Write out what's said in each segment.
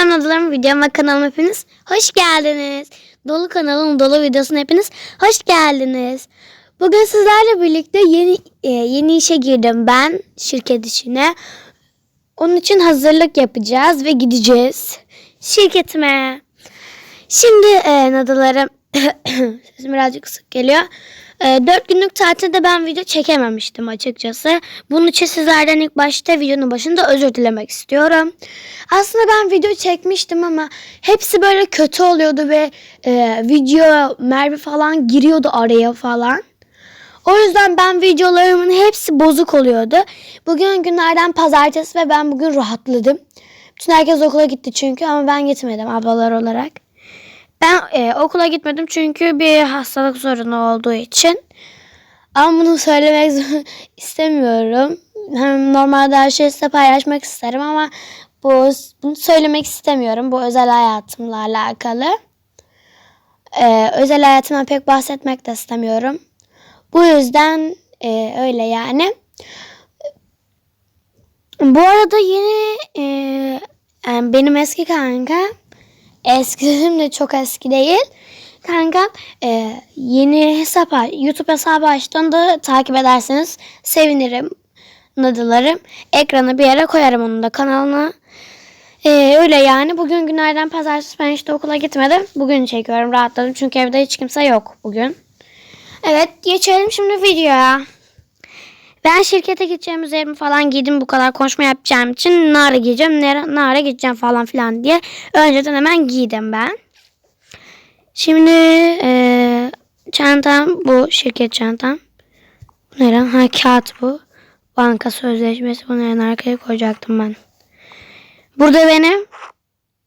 Anladılarım videoma kanalıma hepiniz hoş geldiniz. Dolu kanalım dolu videosuna hepiniz hoş geldiniz. Bugün sizlerle birlikte yeni e, yeni işe girdim ben şirket işine. Onun için hazırlık yapacağız ve gideceğiz şirketime. Şimdi e, nadılarım sesim birazcık kısık geliyor. E, 4 günlük tatilde ben video çekememiştim açıkçası. Bunun için sizlerden ilk başta videonun başında özür dilemek istiyorum. Aslında ben video çekmiştim ama hepsi böyle kötü oluyordu ve e, video Merve falan giriyordu araya falan. O yüzden ben videolarımın hepsi bozuk oluyordu. Bugün günlerden pazartesi ve ben bugün rahatladım. Bütün herkes okula gitti çünkü ama ben gitmedim ablalar olarak. Ben e, okula gitmedim çünkü bir hastalık sorunu olduğu için. Ama bunu söylemek istemiyorum. Hem normalde her şeyi size paylaşmak isterim ama bu bunu söylemek istemiyorum. Bu özel hayatımla alakalı. E, özel hayatımdan pek bahsetmek de istemiyorum. Bu yüzden e, öyle yani. Bu arada yeni e, yani benim eski kanka eski dedim de çok eski değil. Kanka e, yeni hesap YouTube hesabı açtı. Onu da takip ederseniz sevinirim. Nadılarım. Ekrana bir yere koyarım onun da kanalına. E, öyle yani. Bugün günlerden pazartesi ben işte okula gitmedim. Bugün çekiyorum. Rahatladım çünkü evde hiç kimse yok bugün. Evet geçelim şimdi videoya. Ben şirkete gideceğim üzerimi falan giydim bu kadar konuşma yapacağım için nara giyeceğim, nara, nara gideceğim falan filan diye önceden hemen giydim ben. Şimdi eee, çantam bu şirket çantam. Bu ne lan? Ha kağıt bu. Banka sözleşmesi bunu en arkaya koyacaktım ben. Burada benim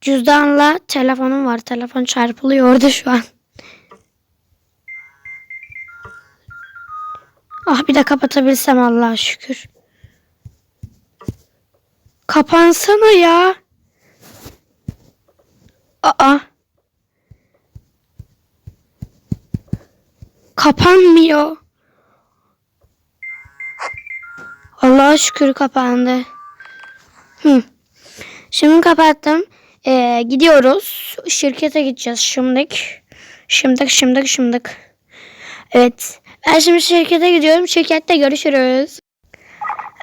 cüzdanla telefonum var. Telefon çarpılıyor orada şu an. Ah bir de kapatabilsem Allah'a şükür. Kapansana ya. Aa. Kapanmıyor. Allah'a şükür kapandı. Hı. Şimdi kapattım. Ee, gidiyoruz. Şirkete gideceğiz şimdik. Şimdik şimdik şimdik. Evet. Ben şimdi şirkete gidiyorum. Şirkette görüşürüz.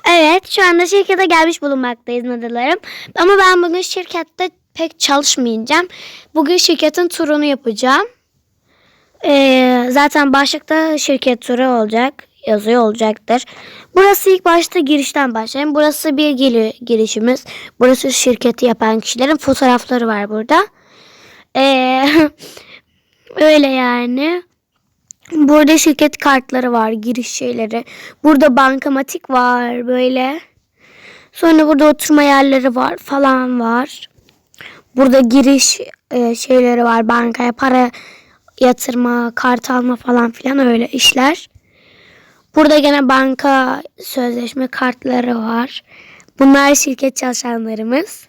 Evet şu anda şirkete gelmiş bulunmaktayız nadılarım. Ama ben bugün şirkette pek çalışmayacağım. Bugün şirketin turunu yapacağım. Ee, zaten başlıkta şirket turu olacak. Yazıyor olacaktır. Burası ilk başta girişten başlayayım. Burası bir giri, girişimiz. Burası şirketi yapan kişilerin fotoğrafları var burada. Ee, öyle yani. Burada şirket kartları var, giriş şeyleri. Burada bankamatik var böyle. Sonra burada oturma yerleri var falan var. Burada giriş e, şeyleri var. Bankaya para yatırma, kart alma falan filan öyle işler. Burada gene banka sözleşme kartları var. Bunlar şirket çalışanlarımız.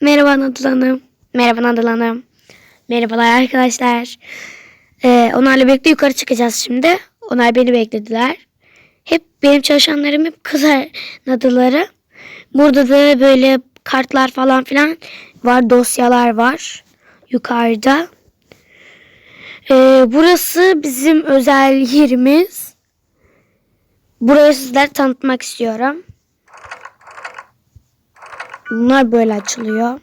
Merhaba Nadıl Hanım. Merhaba Nadıl Hanım. Merhabalar arkadaşlar. Ee, onlarla birlikte yukarı çıkacağız şimdi. Onlar beni beklediler. Hep benim çalışanlarım hep kız nadıları. Burada da böyle kartlar falan filan var. Dosyalar var. Yukarıda. Ee, burası bizim özel yerimiz. Burayı sizlere tanıtmak istiyorum. Bunlar böyle açılıyor.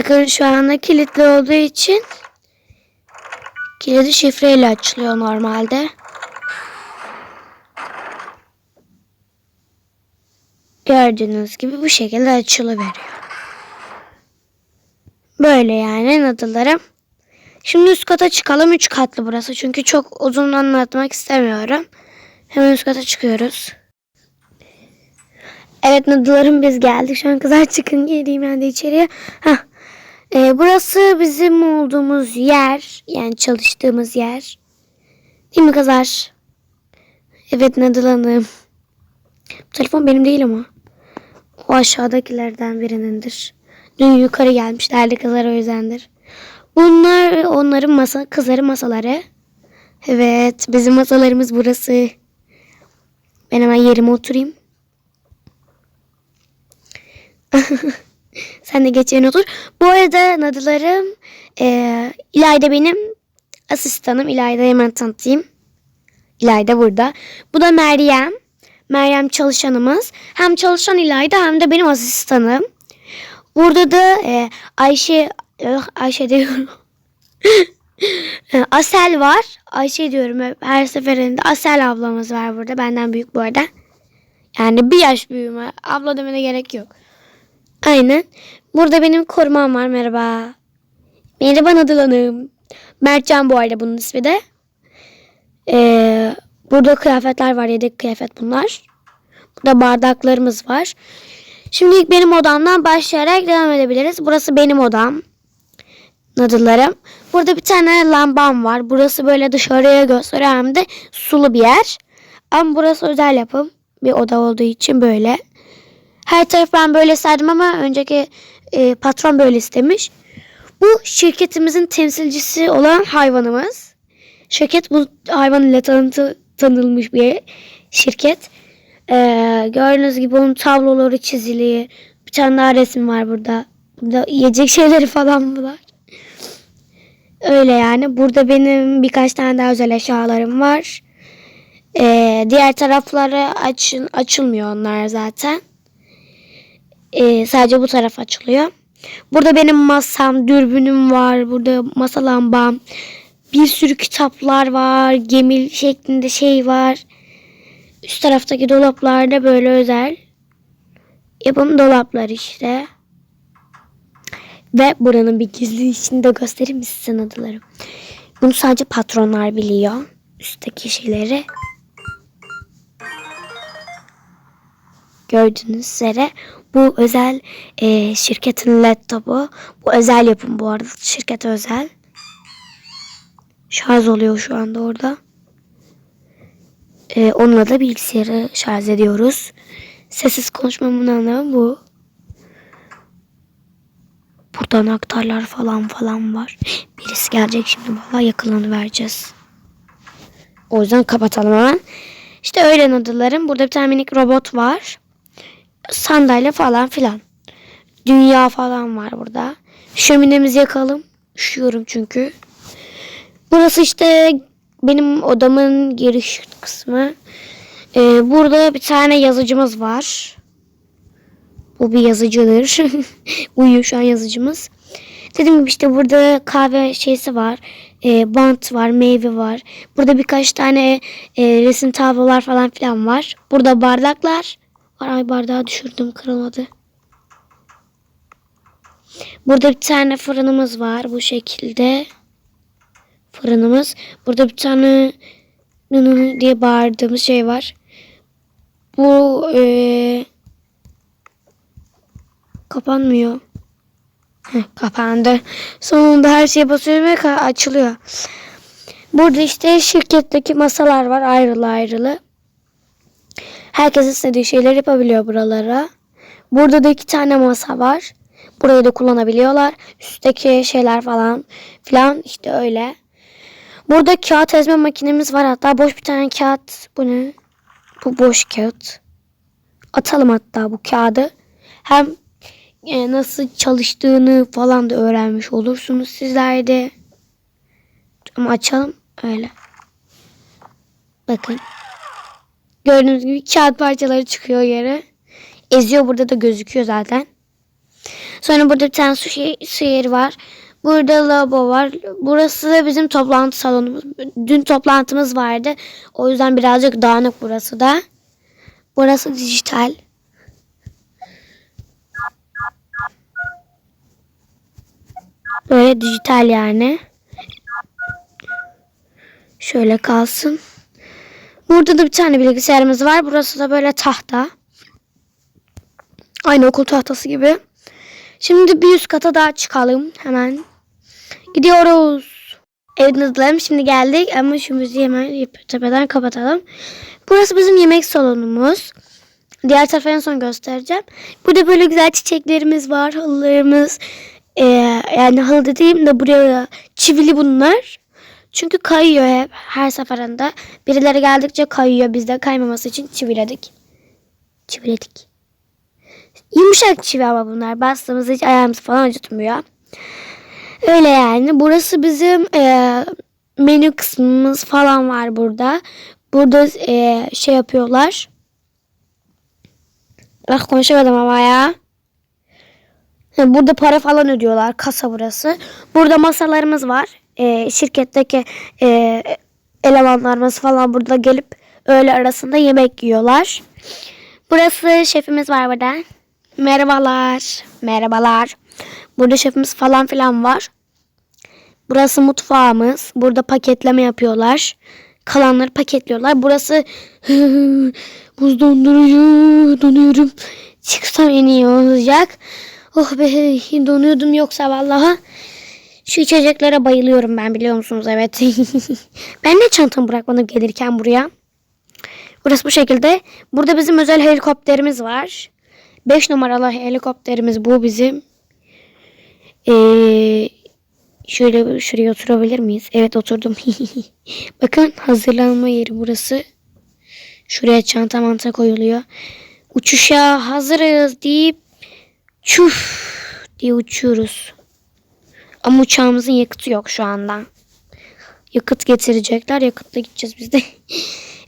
Bakın şu anda kilitli olduğu için kilidi şifreyle açılıyor normalde. Gördüğünüz gibi bu şekilde açılıveriyor. Böyle yani nadılarım. Şimdi üst kata çıkalım. Üç katlı burası. Çünkü çok uzun anlatmak istemiyorum. Hemen üst kata çıkıyoruz. Evet nadılarım biz geldik. Şu an kızlar çıkın geleyim ben de içeriye. Hah. Ee, burası bizim olduğumuz yer. Yani çalıştığımız yer. Değil mi kızlar? Evet Nadıl Hanım. Bu telefon benim değil ama. O aşağıdakilerden birinindir. Dün yukarı gelmişlerdi kızlar o yüzdendir. Bunlar onların masa, kızların masaları. Evet, bizim masalarımız burası. Ben hemen yerime oturayım. Sen de geç yerine. Bu arada nadılarım eee İlayda benim asistanım. İlayda hemen tanıtayım. İlayda burada. Bu da Meryem. Meryem çalışanımız. Hem çalışan İlayda hem de benim asistanım. Burada da e, Ayşe eh, Ayşe diyorum. E, Asel var. Ayşe diyorum hep her seferinde. Asel ablamız var burada. Benden büyük bu arada. Yani bir yaş büyüğüm. Abla demene gerek yok. Aynen. Burada benim korumam var. Merhaba. Merhaba Nadıl Hanım. Mertcan bu arada bunun ismi de. Ee, burada kıyafetler var. Yedek kıyafet bunlar. Burada bardaklarımız var. Şimdi ilk benim odamdan başlayarak devam edebiliriz. Burası benim odam. Nadıllarım. Burada bir tane lambam var. Burası böyle dışarıya gösteriyor hem de sulu bir yer. Ama burası özel yapım. Bir oda olduğu için böyle. Her taraf ben böyle serdim ama önceki e, patron böyle istemiş. Bu şirketimizin temsilcisi olan hayvanımız. Şirket bu hayvan ile tanıtı, tanınmış bir şirket. Ee, gördüğünüz gibi onun tabloları çizili. Bir tane daha resim var burada. Burada yiyecek şeyleri falan var. Öyle yani. Burada benim birkaç tane daha özel eşyalarım var. Ee, diğer tarafları aç, açılmıyor onlar zaten. Ee, sadece bu taraf açılıyor. Burada benim masam, dürbünüm var. Burada masa lambam. Bir sürü kitaplar var. Gemi şeklinde şey var. Üst taraftaki dolaplarda böyle özel. Yapım dolaplar işte. Ve buranın bir gizli işini de göstereyim mi size adalarım. Bunu sadece patronlar biliyor. Üstteki şeyleri. Gördüğünüz üzere bu özel e, şirketin laptopu. Bu özel yapım bu arada. Şirkete özel. Şarj oluyor şu anda orada. E, onunla da bilgisayarı şarj ediyoruz. Sessiz konuşmamın anlamı bu. Burada anahtarlar falan falan var. Birisi gelecek şimdi valla yakınlarını vereceğiz. O yüzden kapatalım hemen. İşte öyle adalarım. Burada bir tane minik robot var. Sandalye falan filan. Dünya falan var burada. Şöminemizi yakalım. Üşüyorum çünkü. Burası işte benim odamın giriş kısmı. Ee, burada bir tane yazıcımız var. Bu bir yazıcıdır. Uyuyor şu an yazıcımız. Dediğim gibi işte burada kahve şeysi var. E, bant var, meyve var. Burada birkaç tane e, resim tablolar falan filan var. Burada bardaklar. Ay bardağı düşürdüm kırılmadı. Burada bir tane fırınımız var bu şekilde. Fırınımız. Burada bir tane nını diye bağırdığımız şey var. Bu e, kapanmıyor. Heh, kapandı. Sonunda her şeye basıyorum ve açılıyor. Burada işte şirketteki masalar var ayrılı ayrılı. Herkes istediği şeyler yapabiliyor buralara. Burada da iki tane masa var. Burayı da kullanabiliyorlar. Üstteki şeyler falan filan işte öyle. Burada kağıt ezme makinemiz var. Hatta boş bir tane kağıt. Bu ne? Bu boş kağıt. Atalım hatta bu kağıdı. Hem e, nasıl çalıştığını falan da öğrenmiş olursunuz sizler de. Ama açalım öyle. Bakın. Gördüğünüz gibi kağıt parçaları çıkıyor yere. Eziyor burada da gözüküyor zaten. Sonra burada bir tane su, şey, su yeri var. Burada lavabo var. Burası da bizim toplantı salonumuz. Dün toplantımız vardı. O yüzden birazcık dağınık burası da. Burası dijital. Böyle dijital yani. Şöyle kalsın. Burada da bir tane bilgisayarımız var. Burası da böyle tahta. Aynı okul tahtası gibi. Şimdi bir üst kata daha çıkalım hemen. Gidiyoruz. Evet nazlarım şimdi geldik ama şu müziği hemen tepeden kapatalım. Burası bizim yemek salonumuz. Diğer tarafa en son göstereceğim. Burada böyle güzel çiçeklerimiz var, halılarımız. Ee, yani halı dediğim de buraya çivili bunlar. Çünkü kayıyor hep her seferinde. Birileri geldikçe kayıyor. Biz de kaymaması için çiviledik. Çiviledik. Yumuşak çivi ama bunlar. Bastığımızda hiç ayağımız falan acıtmıyor. Öyle yani. Burası bizim e, menü kısmımız falan var burada. Burada e, şey yapıyorlar. Bak konuşamadım ama ya. Burada para falan ödüyorlar. Kasa burası. Burada masalarımız var. E, şirketteki e, elemanlarımız falan burada gelip öğle arasında yemek yiyorlar. Burası şefimiz var burada. Merhabalar. Merhabalar. Burada şefimiz falan filan var. Burası mutfağımız. Burada paketleme yapıyorlar. Kalanları paketliyorlar. Burası buz dondurucu. Donuyorum. Çıksam en iyi olacak. Oh be donuyordum yoksa vallahi. Şu içeceklere bayılıyorum ben biliyor musunuz? Evet. ben de çantamı bırakmadım gelirken buraya. Burası bu şekilde. Burada bizim özel helikopterimiz var. 5 numaralı helikopterimiz bu bizim. Ee, şöyle şuraya oturabilir miyiz? Evet oturdum. Bakın hazırlanma yeri burası. Şuraya çanta manta koyuluyor. Uçuşa hazırız deyip çuf diye uçuyoruz. Ama uçağımızın yakıtı yok şu anda. Yakıt getirecekler. Yakıtla gideceğiz biz de.